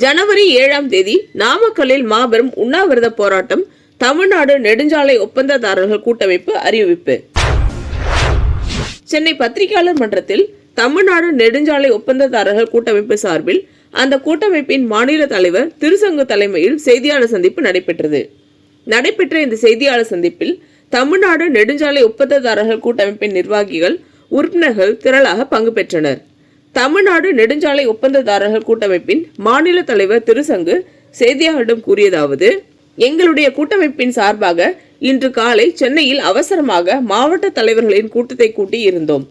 ஜனவரி ஏழாம் தேதி நாமக்கல்லில் மாபெரும் உண்ணாவிரத போராட்டம் தமிழ்நாடு நெடுஞ்சாலை ஒப்பந்ததாரர்கள் கூட்டமைப்பு அறிவிப்பு. சென்னை பத்திரிகையாளர் மன்றத்தில் தமிழ்நாடு நெடுஞ்சாலை ஒப்பந்ததாரர்கள் கூட்டமைப்பு சார்பில் அந்த கூட்டமைப்பின் மாநில தலைவர் திருசங்கு தலைமையில் செய்தியாளர் சந்திப்பு நடைபெற்றது. நடைபெற்ற இந்த செய்தியாளர் சந்திப்பில் தமிழ்நாடு நெடுஞ்சாலை ஒப்பந்ததாரர்கள் கூட்டமைப்பின் நிர்வாகிகள் உறுப்பினர்கள் திரளாக பங்கு பெற்றனர். தமிழ்நாடு நெடுஞ்சாலை ஒப்பந்ததாரர்கள் கூட்டமைப்பின் மாநில தலைவர் திருசங்கு செய்தியாளர்களிடம் கூறியதாவது எங்களுடைய கூட்டமைப்பின் சார்பாக இன்று காலை சென்னையில் அவசரமாக மாவட்ட தலைவர்களின் கூட்டத்தை கூட்டி இருந்தோம்.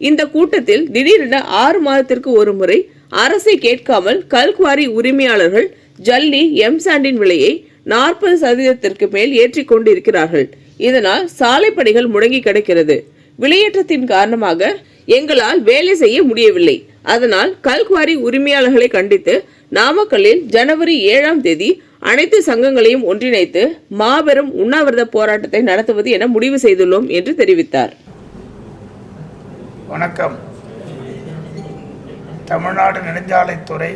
இந்த கூட்டத்தில் திடீரென ஆறு மாதத்திற்கு ஒரு முறை அரசை கேட்காமல் கல்குவாரி உரிமையாளர்கள் ஜல்லி எம் சாண்டின் விலையை நாற்பது சதவீதத்திற்கு மேல் ஏற்றிக் கொண்டிருக்கிறார்கள். இதனால் சாலை பணிகள் முடங்கி கிடக்கிறது. விலையேற்றத்தின் காரணமாக எங்களால் வேலை செய்ய முடியவில்லை. அதனால் கல்குவாரி உரிமையாளர்களை கண்டித்து நாமக்கல்லில் ஜனவரி ஏழாம் தேதி அனைத்து சங்கங்களையும் ஒன்றிணைத்து மாபெரும் உண்ணாவிரத போராட்டத்தை நடத்துவது என முடிவு செய்துள்ளோம் என்று தெரிவித்தார். வணக்கம். தமிழ்நாடு நெடுஞ்சாலைத்துறை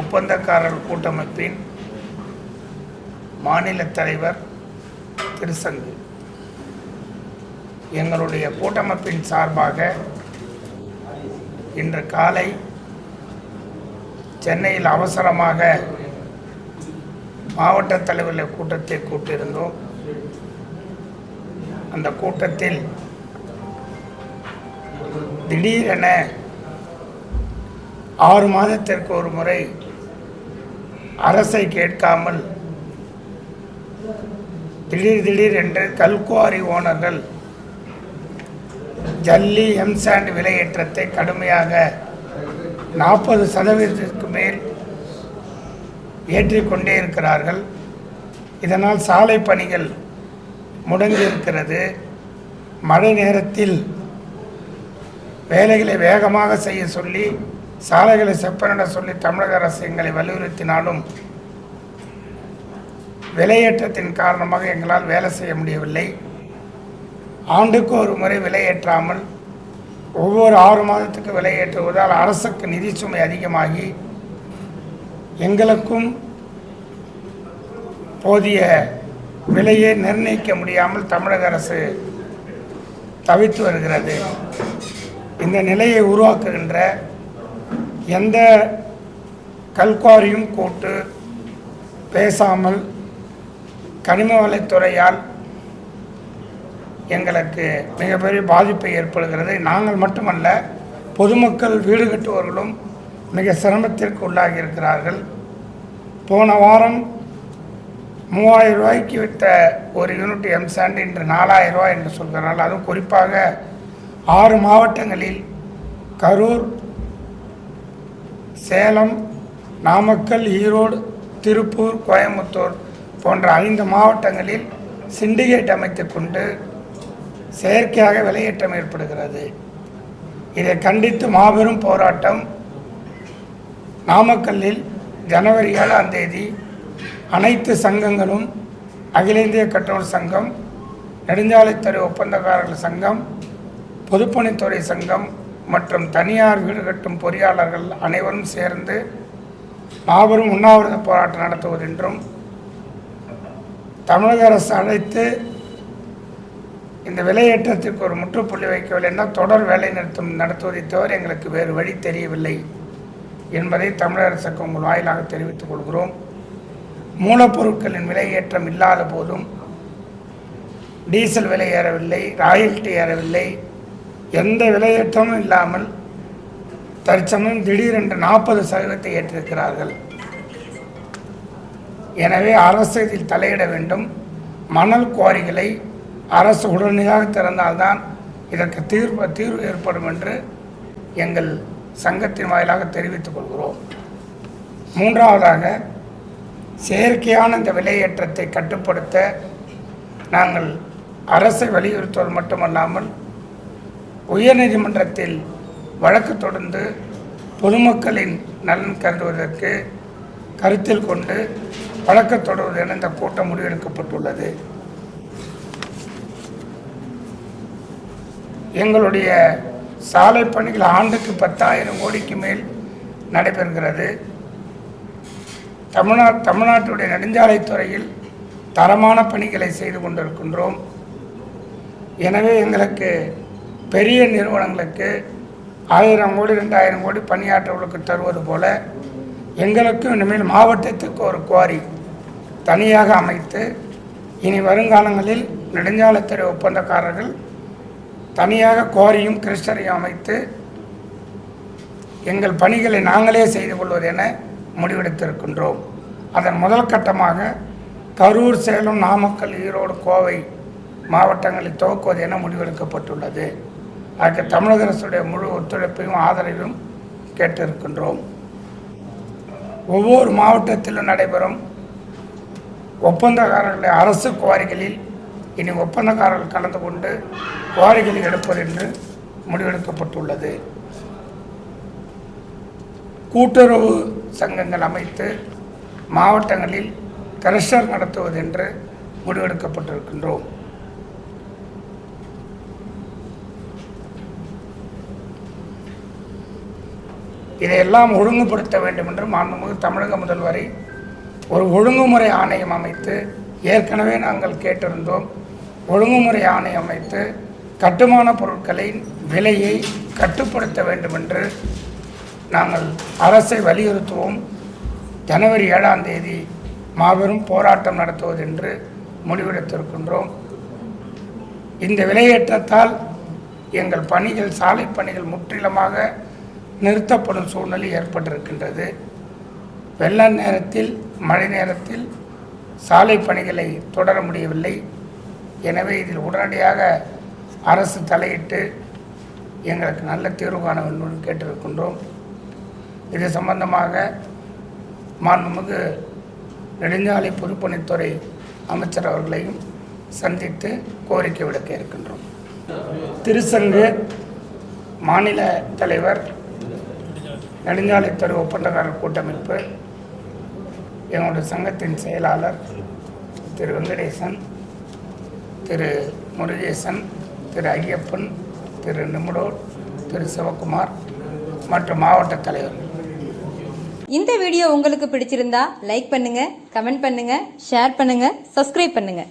ஒப்பந்தக்காரர் கூட்டமைப்பின் மாநில தலைவர் திருசங்கு. எங்களுடைய கூட்டமைப்பின் சார்பாக இன்று காலை சென்னையில் அவசரமாக மாவட்ட தலைவர்கள் கூட்டத்தை கூட்டியிருந்தோம். அந்த கூட்டத்தில் திடீரென ஆறு மாதத்திற்கு ஒரு முறை அரசை கேட்காமல் திடீர் திடீர் என்று கல்குவாரி ஓனர்கள் ஜல்லி எம்சாண்ட் விலையேற்றத்தை கடுமையாக நாற்பது சதவீதத்திற்கு மேல் ஏற்றிக்கொண்டே இருக்கிறார்கள். இதனால் சாலை பணிகள் முடங்கி இருக்கிறது மழை நேரத்தில் வேலைகளை வேகமாக செய்ய சொல்லி சாலைகளை செப்பனிட சொல்லி தமிழக அரசு எங்களை வலியுறுத்தினாலும் விலையேற்றத்தின் காரணமாக எங்களால் வேலை செய்ய முடியவில்லை. ஆண்டுக்கு ஒரு முறை விலையேற்றாமல் ஒவ்வொரு ஆறு மாதத்துக்கு விலையேற்றுவதால் அரசுக்கு நிதி சுமை அதிகமாகி எங்களுக்கும் போதிய விலையை நிர்ணயிக்க முடியாமல் தமிழக அரசு தவித்து வருகிறது. இந்த நிலையை உருவாக்குகின்ற எந்த கல்குவாரியும் கூட்டு பேசாமல் கனிம வளத்துறையால் எங்களுக்கு மிகப்பெரிய பாதிப்பை ஏற்படுகிறது. நாங்கள் மட்டுமல்ல பொதுமக்கள் வீடு கட்டுபவர்களும் மிக சிரமத்திற்கு உள்ளாகி இருக்கிறார்கள். போன வாரம் மூவாயிரம் ரூபாய்க்கு விற்ற ஒரு யூனிட் எம்சாண்ட் இன்று நாலாயிரம் ரூபாய் என்று சொல்கிறார்கள். அதுவும் குறிப்பாக ஆறு மாவட்டங்களில் கரூர் சேலம் நாமக்கல் ஈரோடு திருப்பூர் கோயம்புத்தூர் போன்ற ஐந்து மாவட்டங்களில் சிண்டிகேட் அமைத்து கொண்டு செயற்கையாக விலையேற்றம் ஏற்படுகிறது. இதை கண்டித்து மாபெரும் போராட்டம். நாமக்கல்லில் ஜனவரி ஏழாம் தேதி அனைத்து சங்கங்களும் அகில இந்திய கற்றோர் சங்கம் நெடுஞ்சாலைத்துறை ஒப்பந்தக்காரர்கள் சங்கம் பொதுப்பணித்துறை சங்கம் மற்றும் தனியார் வீடு கட்டும் பொறியாளர்கள் அனைவரும் சேர்ந்து மாபெரும் உண்ணாவிரத போராட்டம் நடத்துவது என்றும் தமிழக அரசு அழைத்து இந்த விலையேற்றத்திற்கு ஒரு முற்றுப்புள்ளி வைக்கவில்லைன்னா தொடர் வேலை நிறுத்தம் நடத்துவதை தவிர எங்களுக்கு வேறு வழி தெரியவில்லை என்பதை தமிழக அரசுக்கு உங்கள் வாயிலாக தெரிவித்துக் கொள்கிறோம். மூலப்பொருட்களின் விலையேற்றம் இல்லாத போதும் டீசல் விலை ஏறவில்லை ராயல்டி ஏறவில்லை எந்த விலையேற்றமும் இல்லாமல் தற்சமயம் திடீரென்று நாற்பது சதவீதத்தை ஏற்றிருக்கிறார்கள். எனவே அரசு இதில் தலையிட வேண்டும். மணல் குவாரிகளை அரசு உடனடியாக திறந்தால்தான் இதற்கு தீர்வு தீர்வு ஏற்படும் என்று எங்கள் சங்கத்தின் வாயிலாக தெரிவித்துக் கொள்கிறோம். மூன்றாவதாக செயற்கையான இந்த விலையேற்றத்தை கட்டுப்படுத்த நாங்கள் அரசை வலியுறுத்துவது மட்டுமல்லாமல் உயர்நீதிமன்றத்தில் வழக்கு தொடர்ந்து பொதுமக்களின் நலன் கருதுவதற்கு கருத்தில் கொண்டு வழக்கு தொடர்வது என இந்த கூட்டம் முடிவெடுக்கப்பட்டுள்ளது. எங்களுடைய சாலை பணிகள் ஆண்டுக்கு பத்தாயிரம் கோடிக்கு மேல் நடைபெறுகிறது. தமிழ்நா தமிழ்நாட்டுடைய நெடுஞ்சாலைத்துறையில் தரமான பணிகளை செய்து கொண்டிருக்கின்றோம். எனவே எங்களுக்கு பெரிய நிறுவனங்களுக்கு ஆயிரம் கோடி ரெண்டாயிரம் கோடி பணியாற்றவர்களுக்கு தருவது போல எங்களுக்கும் இனிமேல் மாவட்டத்துக்கு ஒரு குவாரி தனியாக அமைத்து இனி வருங்காலங்களில் நெடுஞ்சாலைத்துறை ஒப்பந்தக்காரர்கள் தனியாக குவாரியும் கிறிஸ்டரையும் அமைத்து எங்கள் பணிகளை நாங்களே செய்து கொள்வது என முடிவெடுத்திருக்கின்றோம். அதன் முதல் கட்டமாக கரூர் சேலம் நாமக்கல் ஈரோடு கோவை மாவட்டங்களில் துவக்குவது என முடிவெடுக்கப்பட்டுள்ளது. அதற்கு தமிழக அரசுடைய முழு ஒத்துழைப்பையும் ஆதரவையும் கேட்டிருக்கின்றோம். ஒவ்வொரு மாவட்டத்திலும் நடைபெறும் ஒப்பந்தக்காரர்களுடைய அரசு குவாரிகளில் இனி ஒப்பந்தக்காரர்கள் கலந்து கொண்டு குவாரிகளை எடுப்பது என்று முடிவெடுக்கப்பட்டுள்ளது. கூட்டுறவு சங்கங்கள் அமைத்து மாவட்டங்களில் கிரஷர் நடத்துவது என்று முடிவெடுக்கப்பட்டிருக்கின்றோம். இதையெல்லாம் ஒழுங்குபடுத்த வேண்டும் என்று மாண்புமிகு தமிழக முதல்வரை ஒரு ஒழுங்குமுறை ஆணையம் அமைத்து ஏற்கனவே நாங்கள் கேட்டிருந்தோம். ஒழுங்குமுறை ஆணை அமைத்து கட்டுமான பொருட்களின் விலையை கட்டுப்படுத்த வேண்டுமென்று நாங்கள் அரசை வலியுறுத்துவோம். ஜனவரி ஏழாம் தேதி மாபெரும் போராட்டம் நடத்துவது என்று முடிவெடுத்திருக்கின்றோம். இந்த விலையேற்றத்தால் எங்கள் பணிகள் சாலை பணிகள் முற்றிலுமாக நிறுத்தப்படும் சூழ்நிலை ஏற்பட்டிருக்கின்றது. வெள்ள நேரத்தில் மழை நேரத்தில் சாலை பணிகளை தொடர முடியவில்லை. எனவே இதில் உடனடியாக அரசு தலையிட்டு எங்களுக்கு நல்ல தீர்வு காண வேண்டும் என்று கேட்டிருக்கின்றோம் இது சம்பந்தமாக மாண்புமிகு நெடுஞ்சாலை பொதுப்பணித்துறை அமைச்சர் அவர்களையும் சந்தித்து கோரிக்கை விடுக்க இருக்கின்றோம். திருசங்கு மாநில தலைவர் நெடுஞ்சாலைத்துறை ஒப்பந்தக்காரர் கூட்டமைப்பு எங்களுடைய சங்கத்தின் செயலாளர் திரு வெங்கடேசன் திரு முருகேசன் திரு ஐயப்பன் திரு நிமிடோர் திரு சிவகுமார் மற்றும் மாவட்ட தலைவர்கள் இந்த வீடியோ உங்களுக்கு பிடிச்சிருந்தா லைக் பண்ணுங்க கமெண்ட் பண்ணுங்க ஷேர் பண்ணுங்க சப்ஸ்கிரைப் பண்ணுங்க.